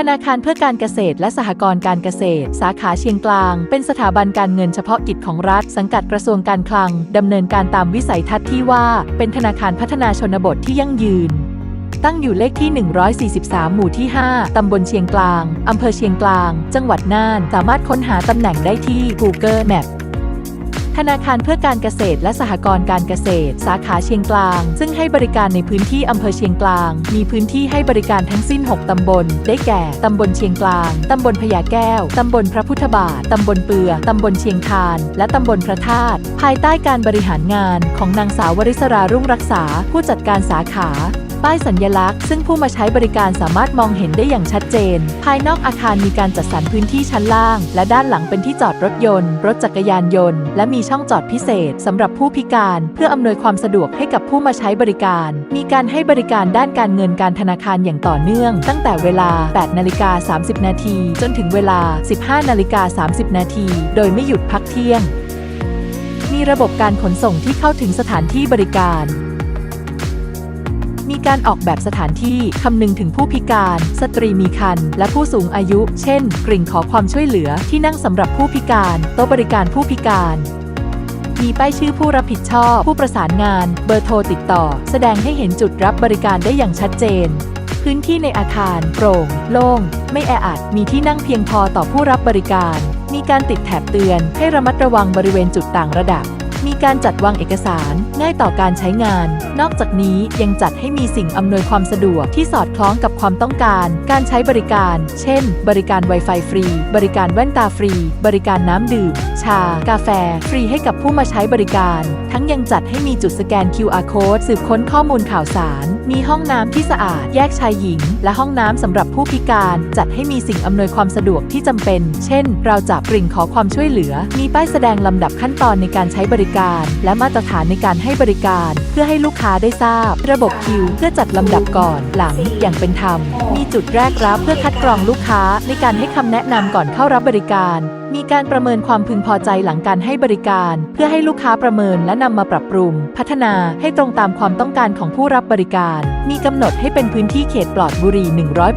ธนาคารเพื่อการเกษตรและสหกรณ์การเกษตร สาขาเชียงกลาง เป็นสถาบันการเงินเฉพาะกิจของรัฐ สังกัดกระทรวงการคลัง ดำเนินการตามวิสัยทัศน์ที่ว่า เป็นธนาคารพัฒนาชนบทที่ยั่งยืน ตั้งอยู่เลขที่ 143 หมู่ที่ 5 ตำบลเชียงกลาง อำเภอเชียงกลาง จังหวัดน่าน สามารถค้นหาตำแหน่งได้ที่ Google Map ธนาคารเพื่อการเกษตรและสหกรณ์การเกษตร สาขาเชียงกลาง ซึ่งให้บริการในพื้นที่อำเภอเชียงกลาง มีพื้นที่ให้บริการทั้งสิ้น 6 ตำบล ได้แก่ ตำบลเชียงกลาง ตำบลพญาแก้ว ตำบลพระพุทธบาท ตำบลเปือ ตำบลเชียงคาน และตำบลพระธาตุ ภายใต้การบริหารงานของนางสาววริศรารุ่งรักษา ผู้จัดการสาขา ป้ายสัญญลักษณ์ซึ่งผู้มาใช้บริการสามารถมองเห็นได้อย่างชัดเจน ภายนอกอาคารมีการจัดสรรพื้นที่ชั้นล่าง และด้านหลังเป็นที่จอดรถยนต์ รถจักรยานยนต์ และมีช่องจอดพิเศษสำหรับผู้พิการ เพื่ออำนวยความสะดวกให้กับผู้มาใช้บริการ มีการให้บริการด้านการเงินการธนาคารอย่างต่อเนื่อง ตั้งแต่เวลา 8 นาฬิกา 30 นาที จนถึงเวลา 15 นาฬิกา 30 นาที โดยไม่หยุดพักเที่ยง มีระบบการขนส่งที่เข้าถึงสถานที่บริการ มีการออกแบบสถานที่คำนึงถึงผู้พิการ สตรีมีครรภ์และผู้สูงอายุ เช่น กริ่งขอความช่วยเหลือที่นั่งสำหรับผู้พิการ โต๊ะบริการผู้พิการมีป้ายชื่อผู้รับผิดชอบ ผู้ประสานงาน เบอร์โทรติดต่อ แสดงให้เห็นจุดรับบริการได้อย่างชัดเจน พื้นที่ในอาคารโปร่ง โล่ง ไม่แออัด มีที่นั่งเพียงพอต่อผู้รับบริการ มีการติดแถบเตือนให้ระมัดระวังบริเวณจุดต่างระดับ มีการจัดวางเอกสาร ง่ายต่อการใช้งาน นอกจากนี้ยังจัดให้มีสิ่งอำนวยความสะดวกที่สอดคล้องกับความต้องการ การใช้บริการ เช่น บริการ Wi-Fi ฟรี บริการแว่นตาฟรี บริการน้ำดื่ม ชา กาแฟ ฟรีให้กับผู้มาใช้บริการ ทั้งยังจัดให้มีจุดสแกน QR code สืบค้นข้อมูลข่าวสาร มีห้องน้ำที่สะอาด แยกชายหญิง และห้องน้ำสำหรับผู้พิการ จัดให้มีสิ่งอำนวยความสะดวกที่จำเป็น เช่น เราจับกริ่งขอความช่วยเหลือ มีป้ายแสดงลำดับขั้นตอนในการใช้บริการ และมาตรฐานในการให้บริการ เพื่อให้ลูกค้าได้ทราบ ระบบคิว เพื่อจัดลำดับก่อน หลัง อย่างเป็นธรรม มีจุดแรกรับเพื่อคัดกรองลูกค้า ในการให้คำแนะนำก่อนเข้ารับบริการ มีการประเมินความพึงพอใจหลังการให้บริการ เพื่อให้ลูกค้าประเมินและนำมาปรับปรุง พัฒนาให้ตรงตามความต้องการของผู้รับบริการ มีกำหนดให้เป็นพื้นที่เขตปลอดบุหรี่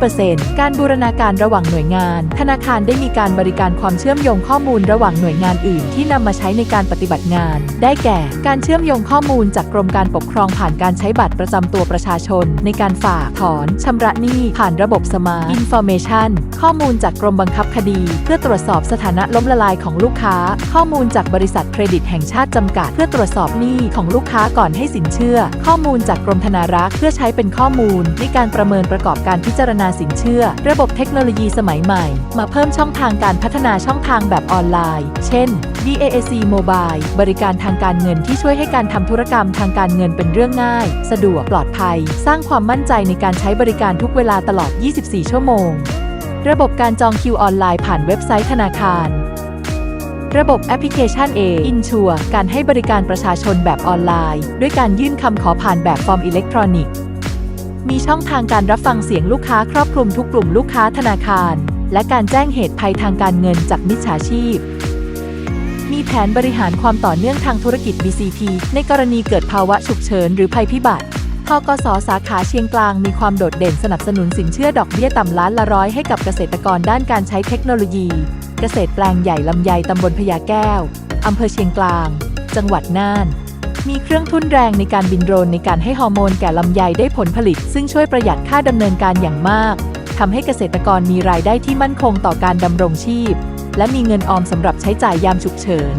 100%การบูรณาการระหว่างหน่วยงาน ธนาคารได้มีการบริการความเชื่อมโยงข้อมูลระหว่างหน่วยงานอื่น ที่นำมาใช้ในการปฏิบัติงาน ได้แก่ การเชื่อมโยงข้อมูลจากกรมการปกครองผ่านการใช้บัตรประจำตัวประชาชน ในการฝากถอนชำระหนี้ผ่านระบบสมาร์ทอินฟอร์เมชันข้อมูลจากกรมบังคับคดี เพื่อตรวจสอบสถานะล้มละลายของลูกค้าข้อมูลจากบริษัทเครดิตแห่งชาติจำกัด เพื่อตรวจสอบหนี้ของลูกค้าก่อนให้สินเชื่อ ข้อมูลจากกรมธนารักษ์เพื่อใช้เป็นข้อมูลในการประเมินประกอบการพิจารณาสินเชื่อ ระบบเทคโนโลยีสมัยใหม่ มาเพิ่มช่องทางการพัฒนาช่องทางแบบออนไลน์ เช่น BAAC Mobile บริการทางการเงินที่ช่วยให้การทำธุรกรรมทางการเงินเป็นเรื่องง่าย สะดวกปลอดภัย สร้างความมั่นใจในการใช้บริการทุกเวลาตลอด 24 ชั่วโมง ระบบการจองคิวออนไลน์ผ่านเว็บไซต์ธนาคาร ระบบแอปพลิเคชัน A Insure การให้บริการประชาชนแบบออนไลน์ ด้วยการยื่นคำขอผ่านแบบฟอร์มอิเล็กทรอนิกส์ มีช่องทางการรับฟังเสียงลูกค้าครอบคลุมทุกกลุ่มลูกค้าธนาคาร และการแจ้งเหตุภัยทางการเงินจากมิจฉาชีพ มีแผนบริหารความต่อเนื่องทางธุรกิจ BCP ในกรณีเกิดภาวะฉุกเฉินหรือภัยพิบัติ ทกสสาขาเชียงกลางมีความโดดเด่นสนับสนุนสินเชื่อดอกเบี้ยต่ำล้านละร้อยให้กับเกษตรกรด้านการใช้เทคโนโลยี เกษตรแปลงใหญ่ลำไยตำบลพญาแก้วอำเภอเชียงกลาง จังหวัดน่าน มีเครื่องทุ่นแรงในการบินโดรนในการให้ฮอร์โมนแก่ลำไยได้ผลผลิต ซึ่งช่วยประหยัดค่าดำเนินการอย่างมากทำให้เกษตรกรมีรายได้ที่มั่นคงต่อการดำรงชีพ และมีเงินออมสำหรับใช้จ่ายยามฉุกเฉิน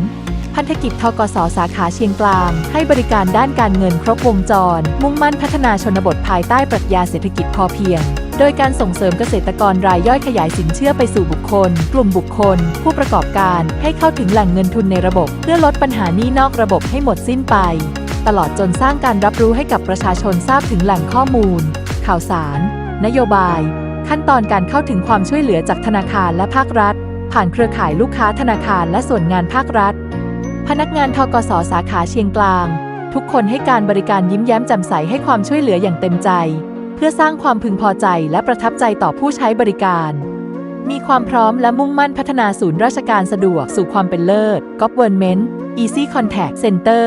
พันธกิจทกสสาขาเชียงกลาง ให้บริการด้านการเงินครบวงจร มุ่งมั่นพัฒนาชนบทภายใต้ปรัชญาเศรษฐกิจพอเพียง โดยการส่งเสริมเกษตรกรรายย่อยขยายสินเชื่อไปสู่บุคคล กลุ่มบุคคล ผู้ประกอบการให้เข้าถึงแหล่งเงินทุนในระบบ เพื่อลดปัญหานี้นอกระบบให้หมดสิ้นไป ตลอดจนสร้างการรับรู้ให้กับประชาชนทราบถึงแหล่งข้อมูล ข่าวสาร นโยบาย ขั้นตอนการเข้าถึงความช่วยเหลือจากธนาคารและภาครัฐ ผ่านเครือข่ายลูกค้าธนาคารและส่วนงานภาครัฐ พนักงานทกสสาขาเชียงกลาง ทุกคนให้การบริการยิ้มแย้มแจ่มใสให้ความช่วยเหลืออย่างเต็มใจ เพื่อสร้างความพึงพอใจและประทับใจต่อผู้ใช้บริการ มีความพร้อมและมุ่งมั่นพัฒนาศูนย์ราชการสะดวกสู่ความเป็นเลิศ Government Easy Contact Center